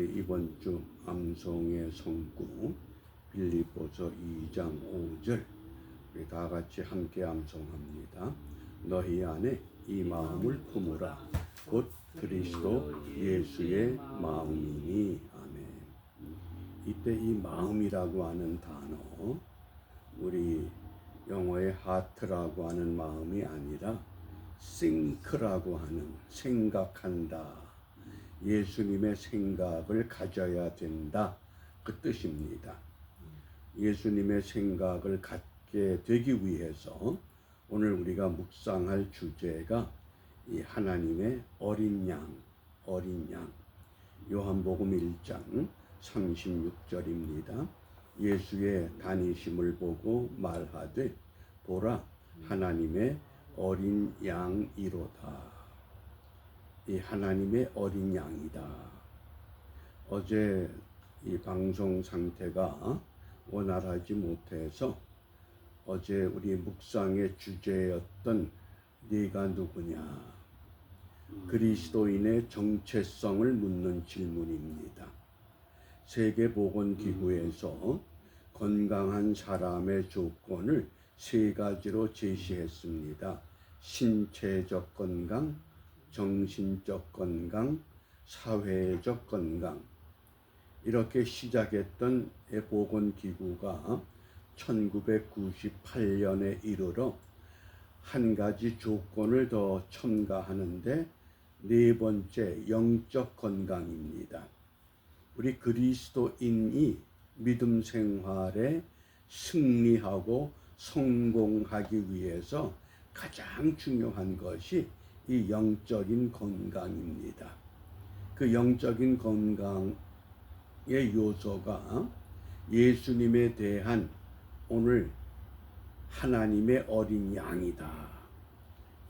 우리 이번 주 암송의 성구 빌립보서 2장 5절 우리 다 같이 함께 암송합니다. 너희 안에 이 마음을 품으라 곧 그리스도 예수의 마음이니 아멘. 이때 이 마음이라고 하는 단어 우리 영어의 하트라고 하는 마음이 아니라 think라고 하는 생각한다. 예수님의 생각을 가져야 된다. 그 뜻입니다. 예수님의 생각을 갖게 되기 위해서 오늘 우리가 묵상할 주제가 이 하나님의 어린 양, 어린 양. 요한복음 1장 36절입니다. 예수의 다니심을 보고 말하되 보라 하나님의 어린 양이로다. 이 하나님의 어린 양이다. 어제 이 방송 상태가 원활하지 못해서 어제 우리 묵상의 주제였던 네가 누구냐 그리스도인의 정체성을 묻는 질문입니다. 세계보건기구에서 건강한 사람의 조건을 세 가지로 제시했습니다. 신체적 건강, 정신적 건강, 사회적 건강. 이렇게 시작했던 보건기구가 1998년에 이르러 한 가지 조건을 더 첨가하는데 네 번째 영적 건강입니다. 우리 그리스도인이 믿음 생활에 승리하고 성공하기 위해서 가장 중요한 것이 이 영적인 건강입니다. 그 영적인 건강의 요소가 예수님에 대한 오늘 하나님의 어린 양이다.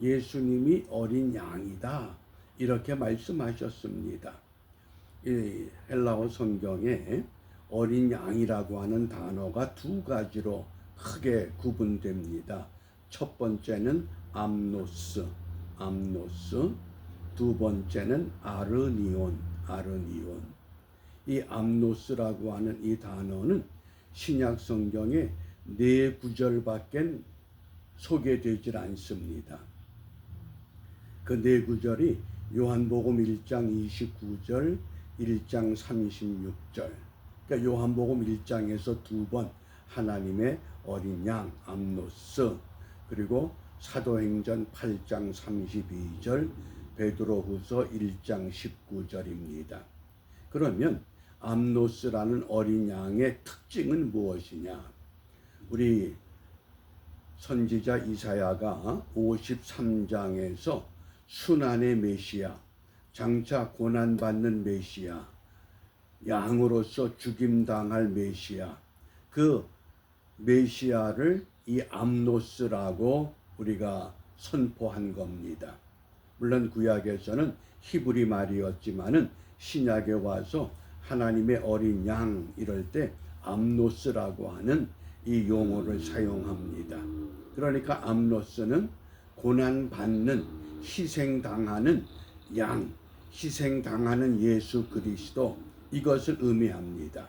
예수님이 어린 양이다. 이렇게 말씀하셨습니다. 이 헬라어 성경에 어린 양이라고 하는 단어가 두 가지로 크게 구분됩니다. 첫 번째는 암노스, 암노스. 두 번째는 아르니온, 아르니온. 이 암노스라고 하는 이 단어는 신약 성경에 네 구절밖에 소개되질 않습니다. 그 네 구절이 요한복음 1장 29절, 1장 36절. 그러니까 요한복음 1장에서 두 번 하나님의 어린 양 암노스 그리고 사도행전 8장 32절 베드로후서 1장 19절입니다. 그러면 암노스라는 어린 양의 특징은 무엇이냐? 우리 선지자 이사야가 53장에서 순환의 메시아, 장차 고난받는 메시아, 양으로서 죽임당할 메시아, 그 메시아를 이 암노스라고 우리가 선포한 겁니다. 물론 구약에서는 히브리 말이었지만은 신약에 와서 하나님의 어린 양 이럴 때 암노스라고 하는 이 용어를 사용합니다. 그러니까 암노스는 고난 받는 희생 당하는 양, 희생 당하는 예수 그리스도 이것을 의미합니다.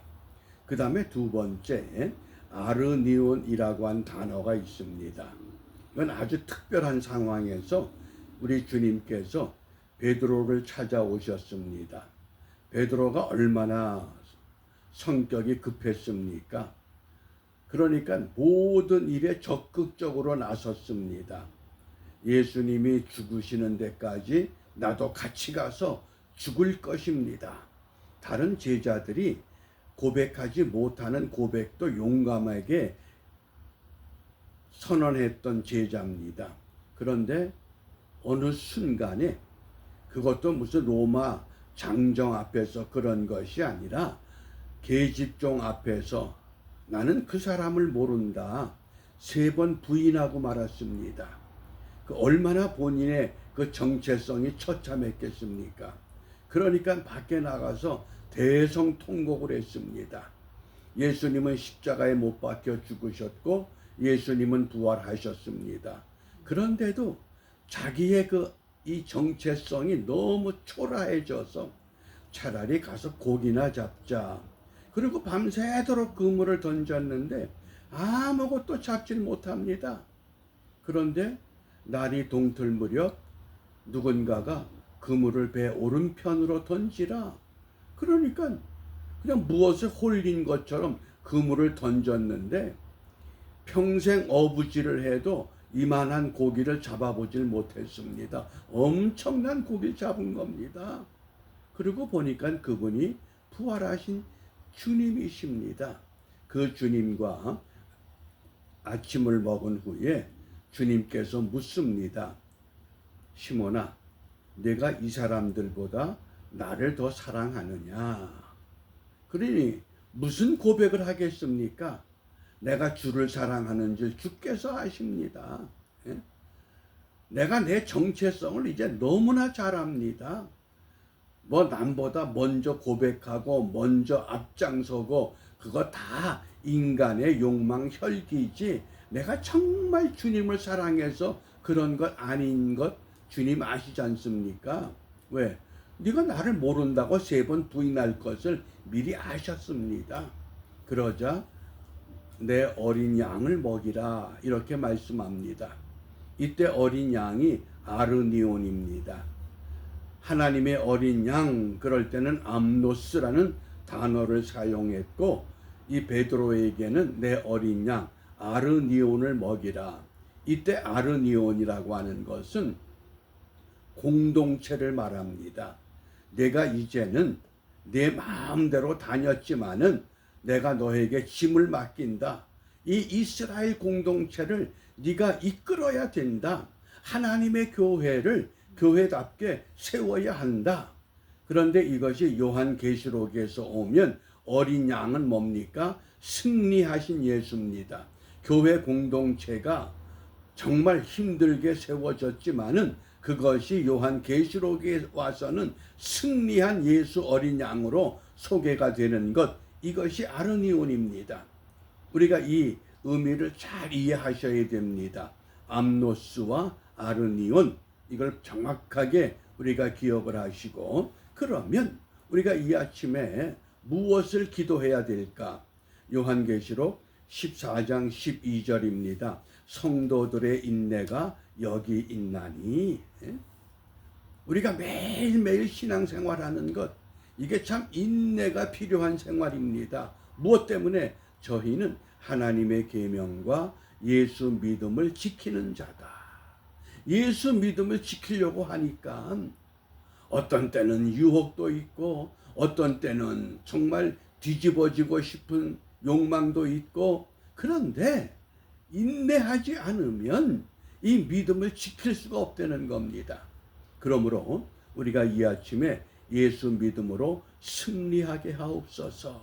그 다음에 두 번째 아르니온이라고 한 단어가 있습니다. 이건 아주 특별한 상황에서 우리 주님께서 베드로를 찾아오셨습니다. 베드로가 얼마나 성격이 급했습니까? 그러니까 모든 일에 적극적으로 나섰습니다. 예수님이 죽으시는 데까지 나도 같이 가서 죽을 것입니다. 다른 제자들이 고백하지 못하는 고백도 용감하게 선언했던 제자입니다. 그런데 어느 순간에 그것도 무슨 로마 장정 앞에서 그런 것이 아니라 계집종 앞에서 나는 그 사람을 모른다. 세 번 부인하고 말았습니다. 그 얼마나 본인의 그 정체성이 처참했겠습니까? 그러니까 밖에 나가서 대성통곡을 했습니다. 예수님은 십자가에 못 박혀 죽으셨고 예수님은 부활하셨습니다. 그런데도 자기의 그 이 정체성이 너무 초라해져서 차라리 가서 고기나 잡자. 그리고 밤새도록 그물을 던졌는데 아무것도 잡질 못합니다. 그런데 날이 동틀 무렵 누군가가 그물을 배 오른편으로 던지라. 그러니까 그냥 무엇에 홀린 것처럼 그물을 던졌는데 평생 어부지를 해도 이만한 고기를 잡아보질 못했습니다. 엄청난 고기를 잡은 겁니다. 그리고 보니까 그분이 부활하신 주님이십니다. 그 주님과 아침을 먹은 후에 주님께서 묻습니다. 시몬아, 내가 이 사람들보다 나를 더 사랑하느냐? 그러니 무슨 고백을 하겠습니까? 내가 주를 사랑하는 줄 주께서 아십니다. 예? 내가 내 정체성을 이제 너무나 잘 압니다. 뭐 남보다 먼저 고백하고 먼저 앞장서고 그거 다 인간의 욕망 혈기지 내가 정말 주님을 사랑해서 그런 것 아닌 것 주님 아시지 않습니까? 왜? 네가 나를 모른다고 세 번 부인할 것을 미리 아셨습니다. 그러자 내 어린 양을 먹이라 이렇게 말씀합니다. 이때 어린 양이 아르니온입니다. 하나님의 어린 양 그럴 때는 암노스라는 단어를 사용했고 이 베드로에게는 내 어린 양 아르니온을 먹이라. 이때 아르니온이라고 하는 것은 공동체를 말합니다. 내가 이제는 내 마음대로 다녔지만은 내가 너에게 짐을 맡긴다. 이 이스라엘 공동체를 네가 이끌어야 된다. 하나님의 교회를 교회답게 세워야 한다. 그런데 이것이 요한계시록에서 오면 어린 양은 뭡니까? 승리하신 예수입니다. 교회 공동체가 정말 힘들게 세워졌지만은 그것이 요한 계시록에 와서는 승리한 예수 어린 양으로 소개가 되는 것 이것이 아르니온입니다. 우리가 이 의미를 잘 이해하셔야 됩니다. 암노스와 아르니온 이걸 정확하게 우리가 기억을 하시고 그러면 우리가 이 아침에 무엇을 기도해야 될까? 요한계시록 14장 12절입니다. 성도들의 인내가 여기 있나니 예? 우리가 매일매일 신앙생활하는 것 이게 참 인내가 필요한 생활입니다. 무엇 때문에 저희는 하나님의 계명과 예수 믿음을 지키는 자다. 예수 믿음을 지키려고 하니까 어떤 때는 유혹도 있고 어떤 때는 정말 뒤집어지고 싶은 욕망도 있고 그런데 인내하지 않으면 이 믿음을 지킬 수가 없다는 겁니다. 그러므로 우리가 이 아침에 예수 믿음으로 승리하게 하옵소서.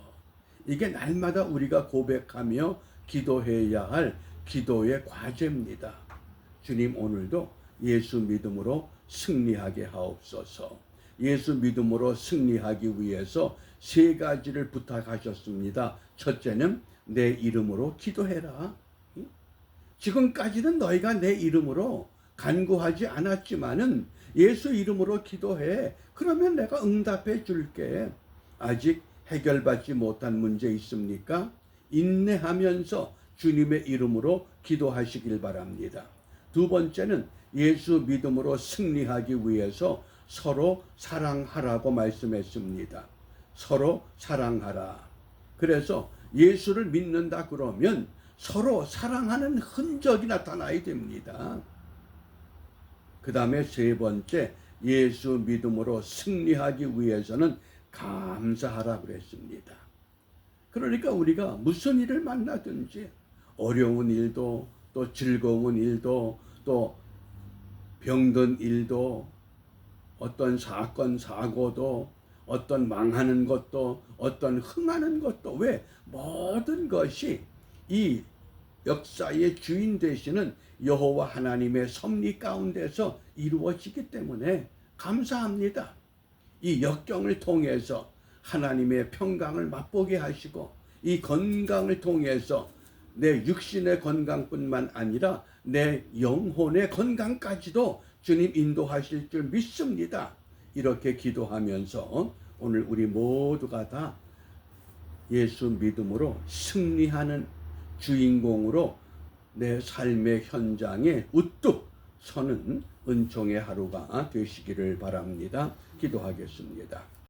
이게 날마다 우리가 고백하며 기도해야 할 기도의 과제입니다. 주님 오늘도 예수 믿음으로 승리하게 하옵소서. 예수 믿음으로 승리하기 위해서 세 가지를 부탁하셨습니다. 첫째는 내 이름으로 기도해라. 지금까지는 너희가 내 이름으로 간구하지 않았지만은 예수 이름으로 기도해. 그러면 내가 응답해 줄게. 아직 해결받지 못한 문제 있습니까? 인내하면서 주님의 이름으로 기도하시길 바랍니다. 두 번째는 예수 믿음으로 승리하기 위해서 서로 사랑하라고 말씀했습니다. 서로 사랑하라. 그래서 예수를 믿는다 그러면 서로 사랑하는 흔적이 나타나야 됩니다. 그 다음에 세 번째, 예수 믿음으로 승리하기 위해서는 감사하라 그랬습니다. 그러니까 우리가 무슨 일을 만나든지 어려운 일도 또 즐거운 일도 또 병든 일도 어떤 사건 사고도 어떤 망하는 것도 어떤 흥하는 것도 왜 모든 것이 이 역사의 주인 되시는 여호와 하나님의 섭리 가운데서 이루어지기 때문에 감사합니다. 이 역경을 통해서 하나님의 평강을 맛보게 하시고 이 건강을 통해서 내 육신의 건강뿐만 아니라 내 영혼의 건강까지도 주님 인도하실 줄 믿습니다. 이렇게 기도하면서 오늘 우리 모두가 다 예수 믿음으로 승리하는 주인공으로 내 삶의 현장에 우뚝 서는 은총의 하루가 되시기를 바랍니다. 기도하겠습니다.